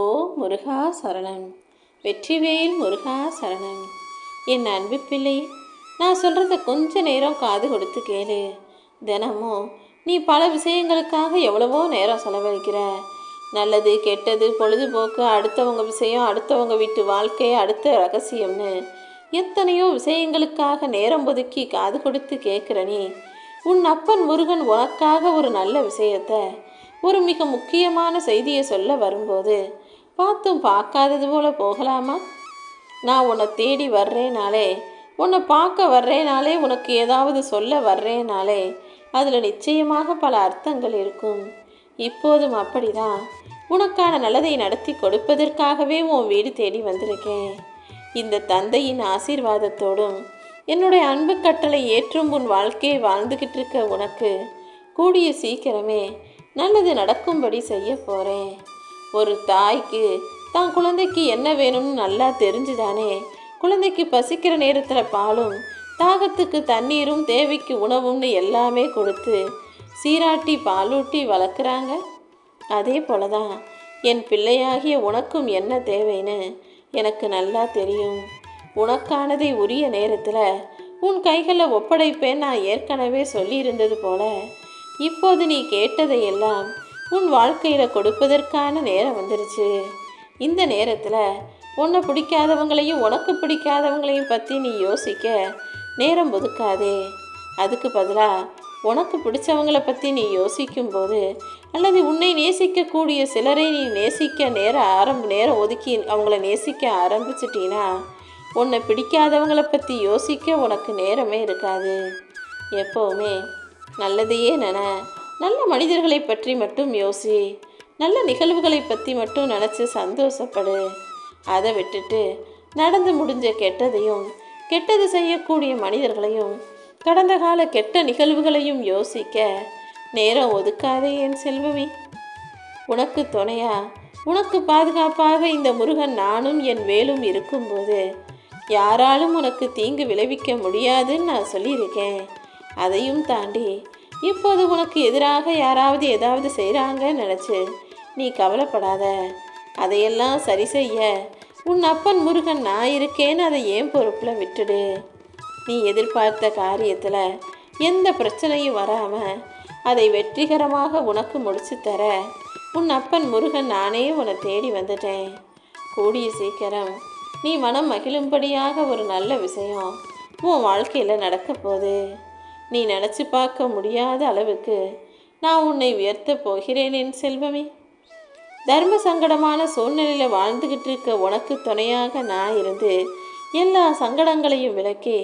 ஓ முருகா சரணம். வெற்றிவேல் முருகா சரணம். என் அன்பு பிள்ளை நான் சொல்கிறத கொஞ்ச நேரம் காது கொடுத்து கேளு. தினமும் நீ பல விஷயங்களுக்காக எவ்வளவோ நேரம் செலவழிக்கிற. நல்லது கெட்டது பொழுதுபோக்கு அடுத்தவங்க விஷயம் அடுத்தவங்க வீட்டு வாழ்க்கை அடுத்த ரகசியம்னு எத்தனையோ விஷயங்களுக்காக நேரம் ஒதுக்கி காது கொடுத்து கேட்குற நீ உன் அப்பன் முருகன் உனக்காக ஒரு நல்ல விஷயத்த ஒரு மிக முக்கியமான செய்தியை சொல்ல வரும்போது பார்த்தும் பார்க்காதது போல போகலாமா? நான் உன்னை தேடி வர்றேனாலே உன்னை பார்க்க வர்றேனாலே உனக்கு ஏதாவது சொல்ல வர்றேனாலே அதில் நிச்சயமாக பல அர்த்தங்கள் இருக்கும். இப்போதும் அப்படிதான். உனக்கான நல்லதை நடத்தி கொடுப்பதற்காகவே உன் வீடு தேடி வந்திருக்கேன். இந்த தந்தையின் ஆசீர்வாதத்தோடும் என்னுடைய அன்பு கட்டளை ஏற்றும் உன் வாழ்க்கையை வாழ்ந்துக்கிட்டு இருக்க உனக்கு கூடிய சீக்கிரமே நல்லது நடக்கும்படி செய்ய போகிறேன் ஒரு தாய்க்கு தான் குழந்தைக்கு என்ன வேணும்னு நல்லா தெரிஞ்சுதானே? குழந்தைக்கு பசிக்கிற நேரத்தில் பாலும் தாகத்துக்கு தண்ணீரும் தேவைக்கு உணவும்னு எல்லாமே கொடுத்து சீராட்டி பாலூட்டி வளர்க்குறாங்க? அதே போல தான் என் பிள்ளையாகிய உனக்கும் என்ன தேவைன்னு எனக்கு நல்லா தெரியும். உனக்கானதை உரிய நேரத்தில் உன் கைகளில் ஒப்படைப்பேன் நான் ஏற்கனவே சொல்லியிருந்தது போல. இப்போது நீ கேட்டதையெல்லாம் உன் வாழ்க்கையில் கொடுப்பதற்கான நேரம் வந்துருச்சு. இந்த நேரத்தில் உன்னை பிடிக்காதவங்களையும் உனக்கு பிடிக்காதவங்களையும் பற்றி நீ யோசிக்க நேரம் ஒதுக்காதே. அதுக்கு பதிலாக உனக்கு பிடிச்சவங்களை பற்றி நீ யோசிக்கும்போது அல்லது உன்னை நேசிக்கக்கூடிய சிலரை நீ நேசிக்க நேரம் ஆரம்ப நேரம் ஒதுக்கி அவங்கள நேசிக்க ஆரம்பிச்சிட்டினா உன்னை பிடிக்காதவங்கள பற்றி யோசிக்க உனக்கு நேரமே இருக்காது. எப்போவுமே நல்லதையே நினை. நல்ல மனிதர்களை பற்றி மட்டும் யோசி. நல்ல நிகழ்வுகளை பற்றி மட்டும் நினச்சி சந்தோஷப்படு. அதை விட்டுட்டு நடந்து முடிஞ்ச கெட்டதையும் கெட்டது செய்யக்கூடிய மனிதர்களையும் கடந்த கால கெட்ட நிகழ்வுகளையும் யோசிக்க நேரம் ஒதுக்காதே என் செல்வமே. உனக்கு துணையா உனக்கு பாதுகாப்பாக இந்த முருகன் நானும் என் வேலும் இருக்கும்போது யாராலும் உனக்கு தீங்கு விளைவிக்க முடியாதுன்னு நான் சொல்லியிருக்கேன். அதையும் தாண்டி இப்போது உனக்கு எதிராக யாராவது ஏதாவது செய்கிறாங்கன்னு நினச்சி நீ கவலைப்படாத. அதையெல்லாம் சரி செய்ய. உன் அப்பன் முருகன் நான் இருக்கேன்னு அதை ஏன் பொறுப்பில் விட்டுடு? நீ எதிர்பார்த்த காரியத்தில் எந்த பிரச்சனையும் வராமல் அதை வெற்றிகரமாக உனக்கு முடிச்சு தர உன் அப்பன் முருகன் நானே உன்னை தேடி வந்துட்டேன். கூடிய சீக்கிரம் நீ மனம் மகிழும்படியாக ஒரு நல்ல விஷயம் உன் வாழ்க்கையில் நடக்க போகுது. நீ நினச்சி பார்க்க முடியாத அளவுக்கு நான் உன்னை உயர்த்தப் போகிறேன் என் செல்வமே. தர்ம சங்கடமான சூழ்நிலையில் வாழ்ந்துக்கிட்டு இருக்க உனக்கு துணையாக நான் இருந்து எல்லா சங்கடங்களையும் விலக்கி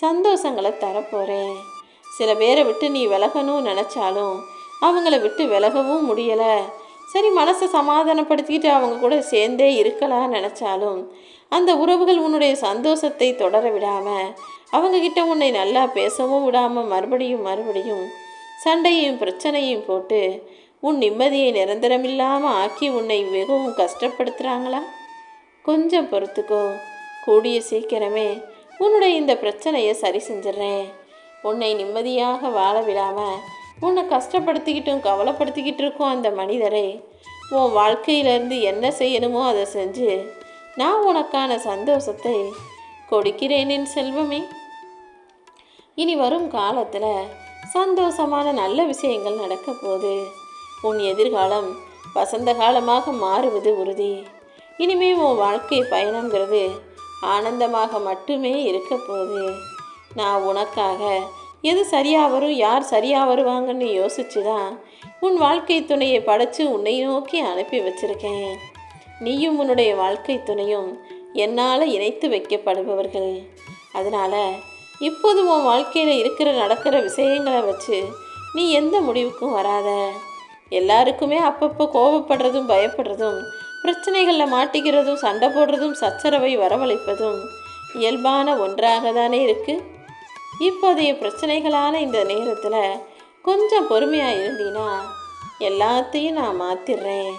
சந்தோஷங்களை தரப்போகிறேன் சில பேரை விட்டு நீ விலகணும்னு நினச்சாலும் அவங்கள விட்டு விலகவும் முடியலை. சரி மனசை சமாதானப்படுத்திக்கிட்டு அவங்க கூட சேர்ந்தே இருக்கலாம் நினச்சாலும் அந்த உறவுகள் உன்னுடைய சந்தோஷத்தை தொடர விடாமல் அவங்கக்கிட்ட உன்னை நல்லா பேசவும் விடாமல் மறுபடியும் மறுபடியும் சண்டையும் பிரச்சனையும் போட்டு உன் நிம்மதியை நிரந்தரமில்லாமல் ஆக்கி உன்னை மிகவும் கஷ்டப்படுத்துகிறாங்களா கொஞ்சம் பொறுத்துக்கோ. கூடிய சீக்கிரமே உன்னுடைய இந்த பிரச்சனையை சரி செஞ்சிடுறேன். உன்னை நிம்மதியாக வாழ விடாமல் உன்னை கஷ்டப்படுத்திக்கிட்டும் கவலைப்படுத்திக்கிட்டு இருக்கும் அந்த மனிதரை. உன் வாழ்க்கையிலேருந்து என்ன செய்யணுமோ அதை செஞ்சு நான் உனக்கான சந்தோஷத்தை கொடுக்கிறேன் செல்வமே. இனி வரும் காலத்தில் சந்தோஷமான நல்ல விஷயங்கள் நடக்க போகுது. உன் எதிர்காலம் வசந்த காலமாக மாறுவது உறுதி. இனிமே உன் வாழ்க்கை பயணங்கிறது ஆனந்தமாக மட்டுமே இருக்க போகுது. நான் உனக்காக எது சரியாக வரும் யார் சரியாக வருவாங்கன்னு யோசிச்சு தான் உன் வாழ்க்கை துணையை படைச்சு உன்னை நோக்கி அனுப்பி வச்சிருக்கேன். நீயும் உன்னுடைய வாழ்க்கை துணையும் என்னால் இணைத்து வைக்கப்படுபவர்கள். அதனால் இப்போது உன் வாழ்க்கையில் இருக்கிற நடக்கிற விஷயங்களை வச்சு நீ எந்த முடிவுக்கும் வராத. எல்லாருக்குமே அப்பப்போ கோபப்படுறதும் பயப்படுறதும் பிரச்சனைகளில் மாட்டிக்கிறதும் சண்டை போடுறதும் சச்சரவை வரவழைப்பதும் இயல்பான ஒன்றாக தானே இருக்குது இப்போதைய பிரச்சனைகளான இந்த நேரத்தில் கொஞ்சம் பொறுமையாக இருந்தீனா எல்லாத்தையும் நான் மாற்றிடுறேன்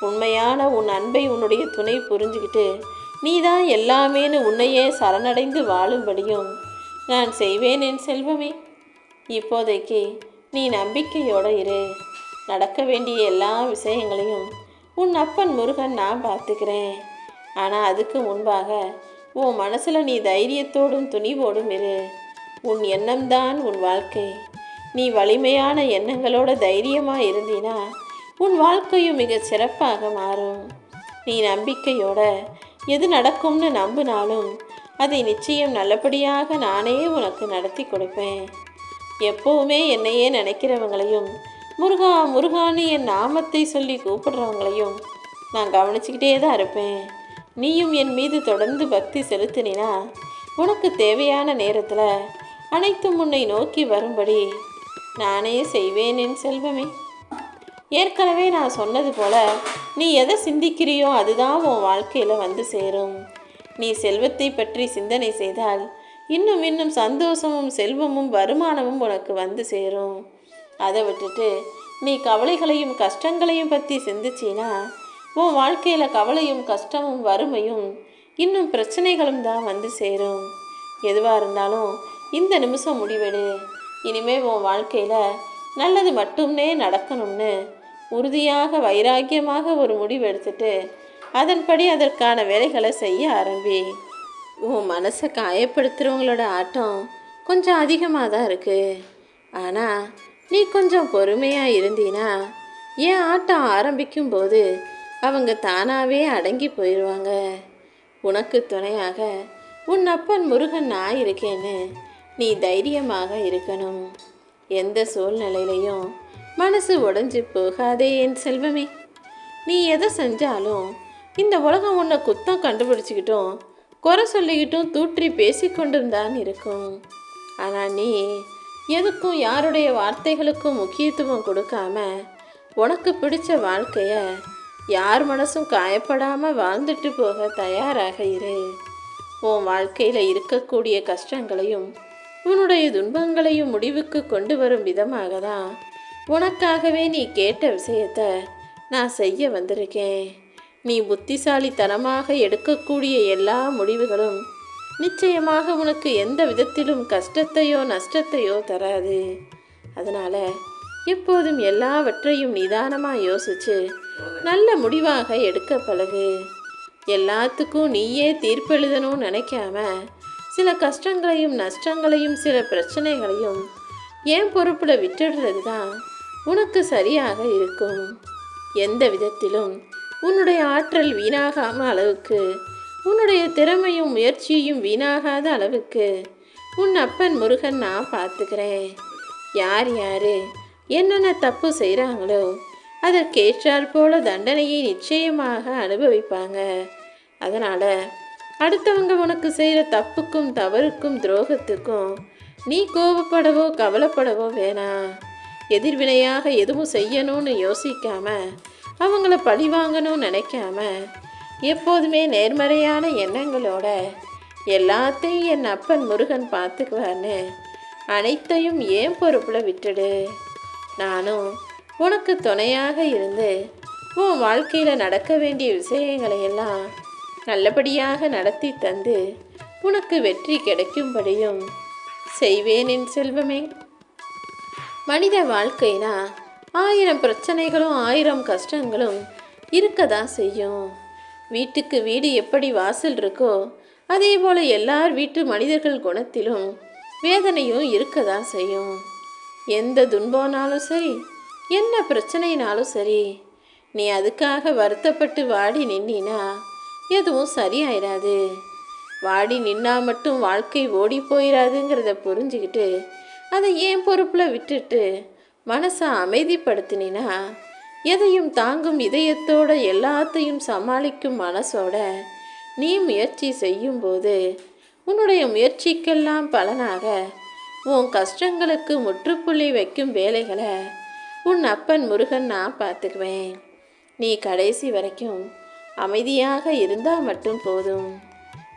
உண்மையான உன் அன்பை உன்னுடைய துணை புரிஞ்சுக்கிட்டு நீ தான் எல்லாமேன்னு உன்னையே சரணடைந்து வாழும்படியும் நான் செய்வேன் என் செல்வமே. இப்போதைக்கு நீ நம்பிக்கையோடு இரு. நடக்க வேண்டிய எல்லா விஷயங்களையும் உன் அப்பன் முருகன் நான் பார்த்துக்கிறேன். ஆனால் அதுக்கு முன்பாக உன் மனசில் நீ தைரியத்தோடும் துணிவோடும் இரு. உன் எண்ணம்தான் உன் வாழ்க்கை. நீ வலிமையான எண்ணங்களோட தைரியமாக இருந்தீனா உன் வாழ்க்கையும் மிக சிறப்பாக மாறும். நீ நம்பிக்கையோட எது நடக்கும்னு நம்பினாலும் அதை நிச்சயம் நல்லபடியாக நானே உனக்கு நடத்தி கொடுப்பேன். எப்பவுமே என்னையே நினைக்கிறவங்களையும் முருகா முருகான்னு என் நாமத்தை சொல்லி கூப்பிடுறவங்களையும் நான் கவனிச்சுக்கிட்டே தான் இருப்பேன். நீயும் என் மீது தொடர்ந்து பக்தி செலுத்தினா உனக்கு தேவையான நேரத்தில் அனைத்தும் உன்னை நோக்கி வரும்படி நானே செய்வேன் என் செல்வமே. ஏற்கனவே நான் சொன்னது போல நீ எதை சிந்திக்கிறியோ அதுதான் உன் வாழ்க்கையில் வந்து சேரும். நீ செல்வத்தை பற்றி சிந்தனை செய்தால் இன்னும் இன்னும் சந்தோஷமும் செல்வமும் வருமானமும் உனக்கு வந்து சேரும். அதை விட்டுட்டு நீ கவலைகளையும் கஷ்டங்களையும் பற்றி சிந்திச்சினா உன் வாழ்க்கையில் கவலையும் கஷ்டமும் வறுமையும் இன்னும் பிரச்சனைகளும் தான் வந்து சேரும். எதுவாக இருந்தாலும் இந்த நிமிஷம் முடிவெடு. இனிமே உன் வாழ்க்கையில் நல்லது மட்டுமே நடக்கணும்னு உறுதியாக வைராக்கியமாக ஒரு முடிவு எடுத்துட்டு அதன்படி அதற்கான வேலைகளை செய்ய ஆரம்பி உன் மனசை காயப்படுத்துகிறவங்களோட ஆட்டம் கொஞ்சம் அதிகமாக தான் இருக்குது ஆனால் நீ கொஞ்சம் பொறுமையாக இருந்தீனா என் ஆட்டம் ஆரம்பிக்கும் போது அவங்க தானாகவே அடங்கி போயிடுவாங்க உனக்கு துணையாக உன் அப்பன் முருகன் நான் இருக்கேன்னு நீ தைரியமாக இருக்கணும். எந்த சூழ்நிலையிலையும் மனசு உடஞ்சி போகாதே என் செல்வமே. நீ எதை செஞ்சாலும் இந்த உலகம் உன்னை குத்தம் கண்டுபிடிச்சிக்கிட்டும் குறை சொல்லிக்கிட்டும் தூற்றி பேசிக்கொண்டிருந்தான் இருக்கும். ஆனால் நீ எதுக்கும் யாருடைய வார்த்தைகளுக்கும் முக்கியத்துவம் கொடுக்காம உனக்கு பிடிச்ச வாழ்க்கையை யார் மனசும் காயப்படாமல் வாழ்ந்துட்டு போக தயாராக இரு. உன் வாழ்க்கையில் இருக்கக்கூடிய கஷ்டங்களையும் உன்னுடைய துன்பங்களையும் முடிவுக்கு கொண்டு வரும் விதமாக தான் உனக்காகவே நீ கேட்ட விஷயத்த நான் செய்ய வந்திருக்கேன். நீ புத்திசாலித்தனமாக எடுக்கக்கூடிய எல்லா முடிவுகளும் நிச்சயமாக உனக்கு எந்த விதத்திலும் கஷ்டத்தையோ நஷ்டத்தையோ தராது. அதனால் எப்போதும் எல்லாவற்றையும் நிதானமாக யோசிச்சு நல்ல முடிவாக எடுக்க பழகு. எல்லாத்துக்கும் நீயே தீர்ப்பெழுதணும்னு நினைக்காம சில கஷ்டங்களையும் நஷ்டங்களையும் சில பிரச்சனைகளையும் ஏன் பொறுப்பில் விட்டுடுறது தான் உனக்கு சரியாக இருக்கும். எந்த விதத்திலும் உன்னுடைய ஆற்றல் வீணாகாம அளவுக்கு உன்னுடைய திறமையும் முயற்சியும் வீணாகாத அளவுக்கு உன் அப்பன் முருகன் நான் பார்த்துக்கிறேன். யார் யார் என்னென்ன தப்பு செய்கிறாங்களோ அதற்கேற்றாற் போல தண்டனையை நிச்சயமாக அனுபவிப்பாங்க. அதனால் அடுத்தவங்க உனக்கு செய்கிற தப்புக்கும் தவறுக்கும் துரோகத்துக்கும் நீ கோபப்படவோ கவலைப்படவோ வேணாம். எதிர்வினையாக எதுவும் செய்யணும்னு யோசிக்காமல் அவங்கள பழி வாங்கணும்னு நினைக்காம எப்போதுமே நேர்மறையான எண்ணங்களோட எல்லாத்தையும் என் அப்பன் முருகன் பார்த்துக்குவான்னு அனைத்தையும் ஏன் பொறுப்பில் விட்டுடு? நானும் உனக்கு துணையாக இருந்து உன் வாழ்க்கையில் நடக்க வேண்டிய விஷயங்களை எல்லாம் நல்லபடியாக நடத்தி தந்து உனக்கு வெற்றி கிடைக்கும்படியும் செய்வேன் என் செல்வமே. மனித வாழ்க்கைனா ஆயிரம் பிரச்சனைகளும் ஆயிரம் கஷ்டங்களும் இருக்க தான் செய்யும்? வீட்டுக்கு வீடு எப்படி வாசல் இருக்கோ அதே போல் எல்லார் வீட்டு மனிதர்கள் குணத்திலும் வேதனையும் இருக்க தான் செய்யும்? எந்த துன்பம்னாலும் சரி என்ன பிரச்சனைனாலும் சரி நீ அதுக்காக வருத்தப்பட்டு வாடி நின்னா எதுவும் சரியாயிராது. வாடி நின்னா மட்டும் வாழ்க்கை ஓடி போயிடாதுங்கிறத புரிஞ்சுக்கிட்டு அதை ஏன் பொறுப்பில் விட்டுட்டு மனசை அமைதிப்படுத்தினா எதையும் தாங்கும் இதயத்தோட எல்லாத்தையும் சமாளிக்கும் மனசோட நீ முயற்சி செய்யும்போது உன்னுடைய முயற்சிக்கெல்லாம் பலனாக உன் கஷ்டங்களுக்கு முற்றுப்புள்ளி வைக்கும் வேலைகளை உன் அப்பன் முருகன் நான் பார்த்துக்குவேன். நீ கடைசி வரைக்கும் அமைதியாக இருந்தால் மட்டும் போதும்.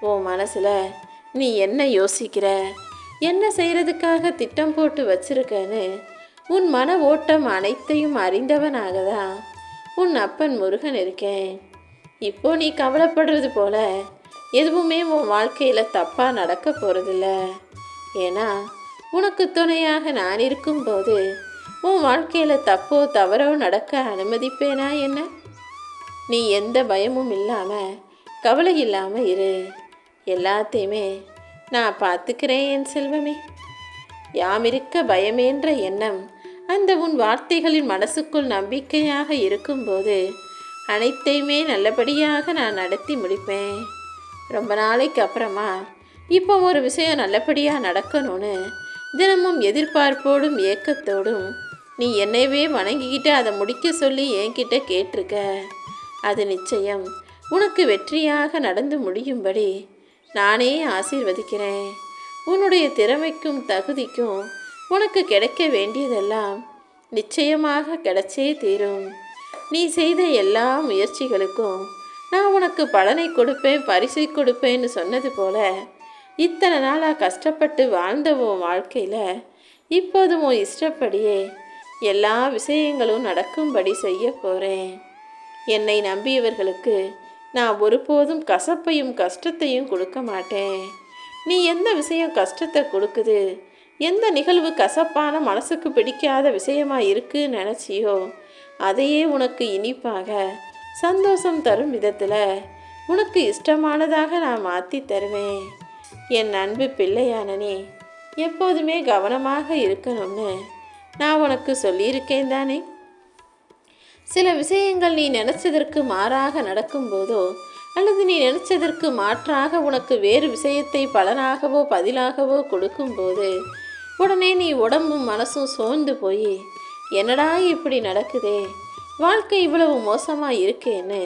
உன் மனசில் நீ என்ன யோசிக்கிற? என்ன செய்கிறதுக்காக திட்டம் போட்டு வச்சிருக்கன்னு உன் மன ஓட்டம் அனைத்தையும் அறிந்தவனாகதா உன் அப்பன் முருகன் இருக்கேன். இப்போ நீ கவலைப்படுறது போல எதுவுமே உன் வாழ்க்கையில் தப்பாக நடக்க போகிறதில்ல ஏன்னா உனக்கு துணையாக நான் இருக்கும்போது உன் வாழ்க்கையில் தப்போ தவறோ நடக்க அனுமதிப்பேனா என்ன? நீ எந்த பயமும் இல்லாமல் கவலை இல்லாமல் இரு. எல்லாத்தையுமே நான் பார்த்துக்கிறேன் என் செல்வமே. யாமிருக்க பயமேன்ற எண்ணம் அந்த உன் வார்த்தைகளின் மனசுக்குள் நம்பிக்கையாக இருக்கும்போது அனைத்தையுமே நல்லபடியாக நான் நடத்தி முடிப்பேன். ரொம்ப நாளைக்கு அப்புறமா இப்போ ஒரு விஷயம் நல்லபடியாக நடக்கணும்னு தினமும் எதிர்பார்ப்போடும் ஏக்கத்தோடும் நீ என்னையவே வணங்கிக்கிட்டு அதை முடிக்க சொல்லி என்கிட்ட கேட்டிருக்க. அது நிச்சயம் உனக்கு வெற்றியாக நடந்து முடியும்படி நானே ஆசீர்வதிக்கிறேன். உன்னுடைய திறமைக்கும் தகுதிக்கும் உனக்கு கிடைக்க வேண்டியதெல்லாம் நிச்சயமாக கிடைச்சே தீரும். நீ செய்த எல்லா முயற்சிகளுக்கும் நான் உனக்கு பலனை கொடுப்பேன் பரிசை கொடுப்பேன்னு சொன்னது போல இத்தனை நாளாக கஷ்டப்பட்டு வாழ்ந்த உன் வாழ்க்கையில் இப்போது உன் இஷ்டப்படியே எல்லா விஷயங்களும் நடக்கும்படி செய்ய போகிறேன் என்னை நம்பியவர்களுக்கு நான் ஒருபோதும் கசப்பையும் கஷ்டத்தையும் கொடுக்க மாட்டேன். நீ எந்த விஷயம் கஷ்டத்தை கொடுக்குது எந்த நிகழ்வு கசப்பான மனசுக்கு பிடிக்காத விஷயமா இருக்குன்னு நினச்சியோ அதையே உனக்கு இனிப்பாக சந்தோஷம் தரும் விதத்தில் உனக்கு இஷ்டமானதாக நான் மாற்றி தருவேன். என் அன்பு பிள்ளையானனே எப்போதுமே கவனமாக இருக்கணும்னு நான் உனக்கு சொல்லியிருக்கேன் தானே? சில விஷயங்கள் நீ நினச்சதற்கு மாறாக நடக்கும்போதோ அல்லது நீ நினச்சதற்கு மாற்றாக உனக்கு வேறு விஷயத்தை பலனாகவோ பதிலாகவோ கொடுக்கும்போது உடனே நீ உடம்பும் மனசும் சோர்ந்து போய் என்னடா இப்படி நடக்குதே? வாழ்க்கை இவ்வளவு மோசமாக இருக்கேன்னு?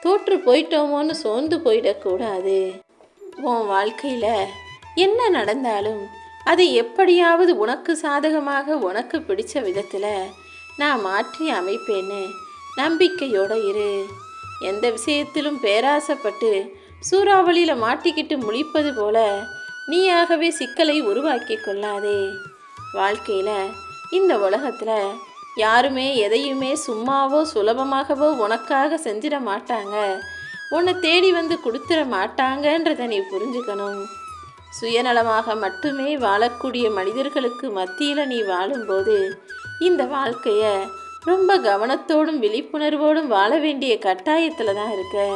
தோற்று போயிட்டோமோன்னு சோர்ந்து போயிடக்கூடாது. உன் வாழ்க்கையில் என்ன நடந்தாலும் அது எப்படியாவது உனக்கு சாதகமாக உனக்கு பிடிச்ச விதத்தில் நான் மாற்றி அமைப்பேன்னு நம்பிக்கையோடு இரு. எந்த விஷயத்திலும் பேராசைப்பட்டு சூறாவளியில் மாட்டிக்கிட்டு முழிப்பது போல நீயாகவே சிக்கலை உருவாக்கி கொள்ளாதே. வாழ்க்கையில் இந்த உலகத்தில் யாருமே எதையுமே சும்மாவோ சுலபமாகவோ உனக்காக செஞ்சிட மாட்டாங்க. உன்னை தேடி வந்து கொடுத்துட மாட்டாங்கன்றதை நீ புரிஞ்சுக்கணும். சுயநலமாக மட்டுமே வாழக்கூடிய மனிதர்களுக்கு மத்தியில் நீ வாழும்போது இந்த வாழ்க்கையை ரொம்ப கவனத்தோடும் விழிப்புணர்வோடும் வாழ வேண்டிய கட்டாயத்தில் தான் இருக்க.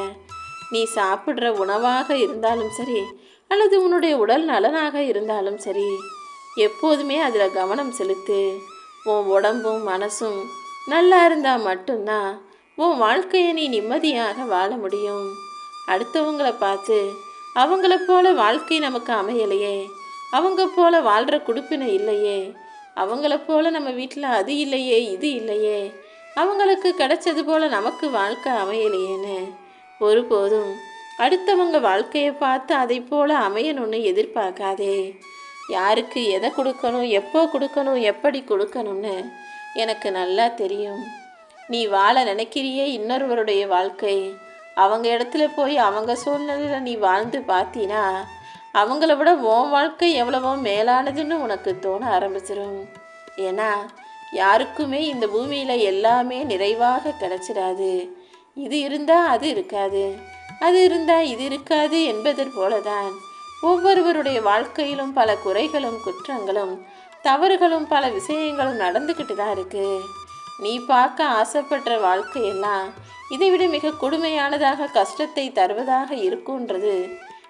நீ சாப்பிட்ற உணவாக இருந்தாலும் சரி அல்லது உன்னுடைய உடல் நலனாக இருந்தாலும் சரி எப்போதுமே அதில் கவனம் செலுத்து. உன் உடம்பும் மனசும் நல்லா இருந்தால் மட்டும்தான் உன் வாழ்க்கையை நீ நிம்மதியாக வாழ முடியும். அடுத்தவங்களை பார்த்து அவங்கள போல வாழ்க்கை நமக்கு அமையலையே அவங்க போல வாழ்கிற குடுப்பினை இல்லையே அவங்கள போல நம்ம வீட்டில் அது இல்லையே இது இல்லையே அவங்களுக்கு கிடைச்சது போல நமக்கு வாழ்க்கை அமையலையேன்னு ஒருபோதும் அடுத்தவங்க வாழ்க்கையை பார்த்து அதை போல் அமையணும்னு எதிர்பார்க்காதே. யாருக்கு எதை கொடுக்கணும் எப்போ கொடுக்கணும் எப்படி கொடுக்கணும்னு எனக்கு நல்லா தெரியும். நீ வாழ நினைக்கிறியே இன்னொருவருடைய வாழ்க்கை. அவங்க இடத்துல போய் அவங்க சூழ்நிலையில் நீ வாழ்ந்து பார்த்தீனா அவங்கள விட உன் வாழ்க்கை எவ்வளவோ மேலானதுன்னு உனக்கு தோண ஆரம்பிச்சிடும் ஏன்னா யாருக்குமே இந்த பூமியில் எல்லாமே நிறைவாக கிடச்சிடாது. இது இருந்தால் அது இருக்காது. அது இருந்தால் இது இருக்காது என்பதற் போலதான். ஒவ்வொருவருடைய வாழ்க்கையிலும் பல குறைகளும் குற்றங்களும் தவறுகளும் பல விஷயங்களும் நடந்துக்கிட்டு தான் இருக்கு. நீ பார்க்க ஆசைப்படுற வாழ்க்கையெல்லாம் இதை விட மிக கொடுமையானதாக கஷ்டத்தை தருவதாக இருக்குன்றது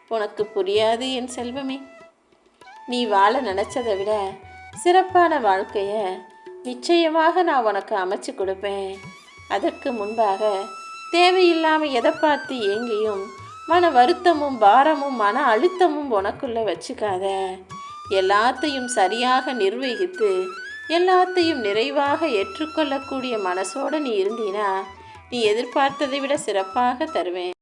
உனக்கு புரியாது என் செல்வமே. நீ வாழ நினச்சதை விட சிறப்பான வாழ்க்கையை நிச்சயமாக நான் உனக்கு அமைச்சு கொடுப்பேன். அதற்கு முன்பாக தேவையில்லாமல் எதை பார்த்து ஏங்கியும் மன வருத்தமும் பாரமும் மன அழுத்தமும் உனக்குள்ள வச்சுக்காத. எல்லாத்தையும் சரியாக நிர்வகித்து எல்லாத்தையும் நிறைவாக ஏற்றுக்கொள்ளக்கூடிய மனசோடு நீ இருந்தீனா நீ எதிர்பார்த்ததை விட சிறப்பாக தருவேன்.